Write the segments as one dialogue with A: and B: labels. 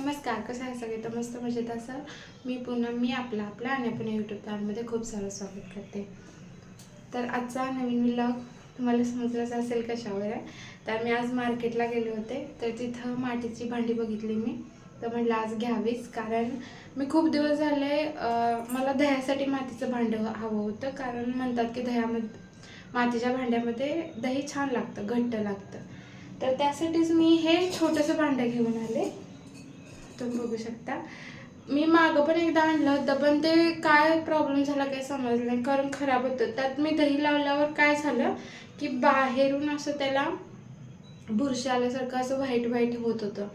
A: नमस्कार कसं आहे सगळे? तर मस्त मजेत असाल मी पुन्हा मी आपला आपला आणि आपण यूट्यूब चॅनलमध्ये खूप सारं स्वागत करते. तर आजचा नवीन व्लॉग तुम्हाला समजलाच असेल कशावर आहे. तर मी आज मार्केटला गेले होते. तर तिथं मातीची भांडी बघितली मी. तर म्हटलं आज घ्यावीच. कारण मी खूप दिवस झाले मला दह्यासाठी मातीचं भांडं हवं होतं. कारण म्हणतात की दह्यामध्ये मातीच्या भांड्यामध्ये दही छान लागतं घट्ट लागतं. तर त्यासाठीच मी हे छोटंसं भांडं घेऊन आले. तुम्ही बघू शकता. मी मागं पण एकदा आणलं होतं पण ते काय प्रॉब्लेम झाला काय समजलं नाही. कारण खराब होतं. त्यात मी दही लावल्यावर काय झालं की बाहेरून असं त्याला बुरशी आल्यासारखं असं व्हाईट व्हाईट होत होतं.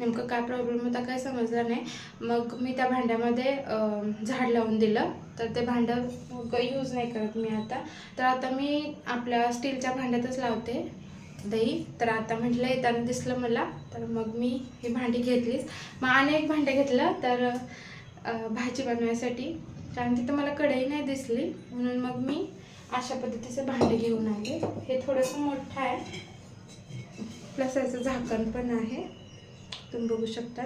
A: नेमकं काय प्रॉब्लेम होता काय समजलं नाही. मग मी त्या भांड्यामध्ये झाड लावून दिलं. तर ते भांडं यूज नाही करत मी आता. तर आता मी आपल्या स्टीलच्या भांड्यातच लावते. दही. तर आता म्हटलं येताना दिसलं मला. तर मग मी ही भांडी घेतलीच. मग आणि एक भांडं घेतलं तर भाजी बनवायसाठी. कारण तिथं मला कढई नाही दिसली. म्हणून मग मी अशा पद्धतीचं भांडे घेऊन आले. हे थोडंसं मोठं आहे. प्लस याचं झाकण पण आहे. तुम्ही बघू शकता.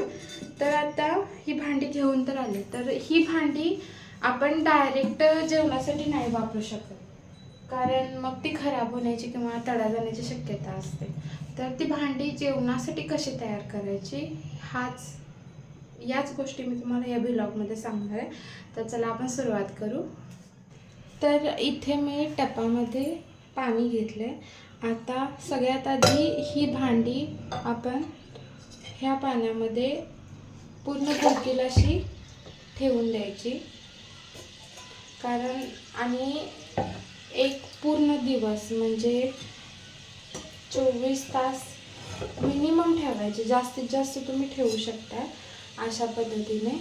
A: तर आता ही भांडी घेऊन तर आले. तर ही भांडी आपण डायरेक्ट जेवणासाठी नाही वापरू शकत. कारण मग ती खराब होण्याची किंवा तडा जाण्याची शक्यता असते. तर ती भांडी जेवणासाठी कशी तयार करायची? हाच याच गोष्टी मी तुम्हाला या ब्लॉगमध्ये सांगणार आहे. तर चला आपण सुरुवात करू. तर इथे मी टपामध्ये पाणी घेतलं आहे आता सगळ्यात आधी ही भांडी आपण ह्या पाण्यामध्ये पूर्ण भुकीला अशी ठेवून द्यायची. कारण आणि एक पूर्ण दिवस म्हणजे चोवीस तास मिनिमम ठेवायचे. जास्तीत जास्त तुम्ही ठेवू शकता अशा पद्धतीने.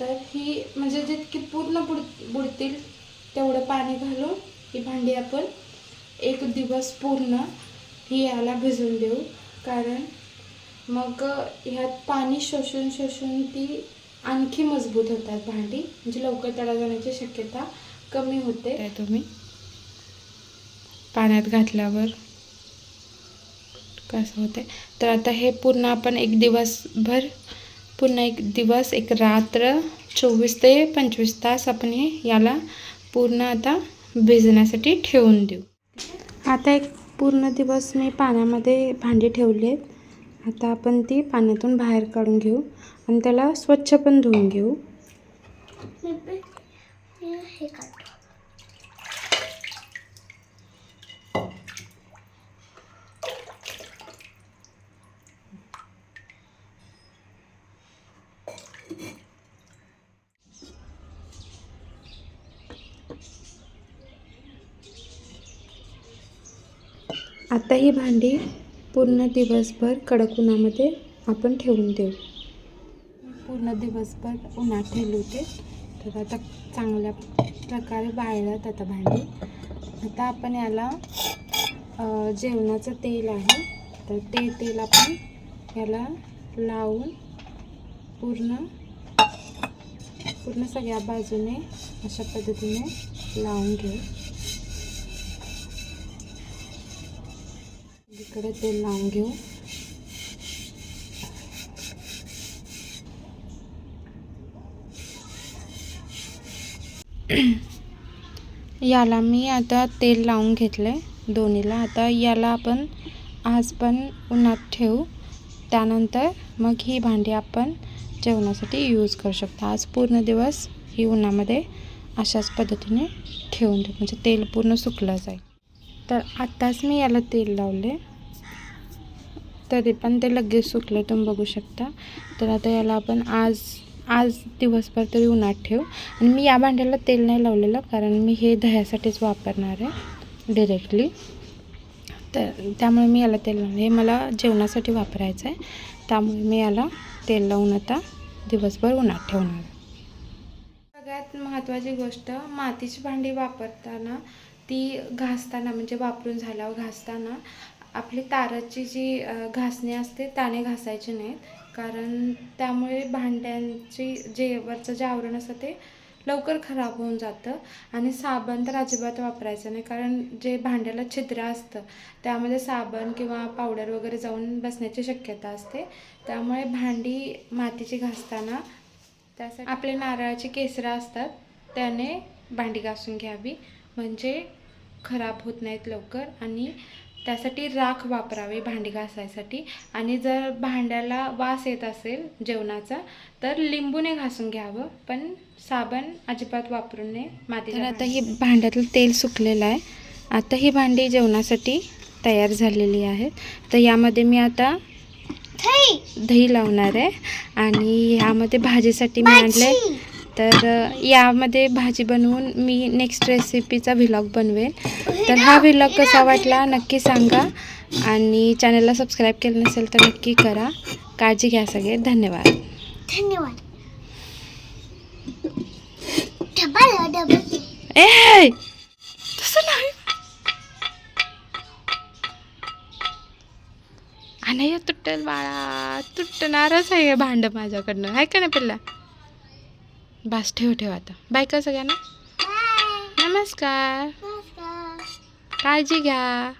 A: तर ही म्हणजे जितकी पूर्ण बुड बुडतील तेवढं पाणी घालून ही भांडी आपण एक दिवस पूर्ण ही याला भिजून देऊ. कारण मग ह्यात पाणी शोषून शोषून ती आणखी मजबूत होतात भांडी म्हणजे लवकर तडा जाण्याची शक्यता कमी होते.
B: तुम्ही पाण्यात घातल्यावर कसं होते? तर आता हे पूर्ण आपण एक दिवसभर पुन्हा एक दिवस एक रात्र चोवीस ते पंचवीस तास आपण हे याला पूर्ण आता भिजण्यासाठी ठेवून देऊ.
A: आता एक पूर्ण दिवस मी पाण्यामध्ये भांडी ठेवली आहेत. आता आपण ती पाण्यातून बाहेर काढून घेऊ. आणि त्याला स्वच्छ पण धुवून घेऊ. आता ही भांडी पूर्ण दिवसभर कडक उन्हामध्ये आपण ठेवून देऊ. पूर्ण दिवसभर उन्हात ठेवले होते. तर आता चांगल्या प्रकारे बाळल्यात आता भांडी. आता आपण याला जेवणाचं तेल आहे. तर ते तेल आपण याला लावून पूर्ण पूर्ण सगळ्या बाजूने अशा पद्धतीने लावून घेऊ. इकडे तेल लावून घेऊ. याला मी आता तेल लावून घेतलं आहे दोन्हीला. आता याला आपण आज पण उन्हात ठेवू. त्यानंतर मग ही भांडी आपण जेवणासाठी यूज करू शकतो. आज पूर्ण दिवस ही उन्हामध्ये अशाच पद्धतीने ठेवून देऊ. म्हणजे तेल पूर्ण सुकलं जाईल. तर आत्ताच मी याला तेल लावले. तरी पण ते लगेच सुकले तुम्ही बघू शकता. तर आता याला आपण आज आज दिवसभर तरी उन्हात ठेवू. आणि मी या भांड्याला तेल नाही लावलेलं कारण मी हे दह्यासाठीच वापरणार आहे डिरेक्टली तर त्यामुळे मी याला तेल लावलं हे मला जेवणासाठी वापरायचं आहे. त्यामुळे मी याला तेल लावून आता दिवसभर उन्हात ठेवणार आहे. सगळ्यात महत्त्वाची गोष्ट मातीची भांडी वापरताना ती घासताना म्हणजे वापरून झाल्यावर घासताना आपली ताराची जी घासणी असते त्याने घासायची नाहीत. कारण त्यामुळे भांड्यांची जे वरचं जे आवरण असतं ते लवकर खराब होऊन जातं आणि साबण तर अजिबात वापरायचं नाही. कारण जे भांड्याला छिद्र असतं त्यामध्ये साबण किंवा पावडर वगैरे जाऊन बसण्याची शक्यता असते. त्यामुळे भांडी मातीची घासताना त्यासाठी आपले नारळाचे केसरं असतात त्याने भांडी घासून घ्यावी. म्हणजे खराब होत नाहीत लवकर आणि त्यासाठी राख वापरावी भांडी घासायसाठी. आणि जर भांड्याला वास येत असेल जेवणाचा तर लिंबूने घासून घ्यावं पण साबण अजिबात वापरू नये. माती
B: तर आता ही भांड्यातलं तेल सुकलेलं आहे. आता ही भांडी जेवणासाठी तयार झालेली आहेत. तर यामध्ये मी आता दही लावणार आहे. आणि ह्यामध्ये भाजीसाठी मी आणले तर यामध्ये भाजी बनवून मी नेक्स्ट रेसिपीचा व्हिलॉग बनवेल. तर हा व्हिलॉग कसा वाटला नक्की सांगा आणि चॅनलला सबस्क्राईब केलं नसेल तर नक्की करा. काळजी घ्या सगळे. धन्यवाद.
C: धन्यवाद. Double double.
B: ए तसं नाही. अनय तुटेल बाळा तुटणारच आहे हे भांड माझ्याकडनं. आहे का नाही पिल्ला? बस ठेव ठेव आता. बाय का सगळ्यांना? नमस्कार. काळजी घ्या.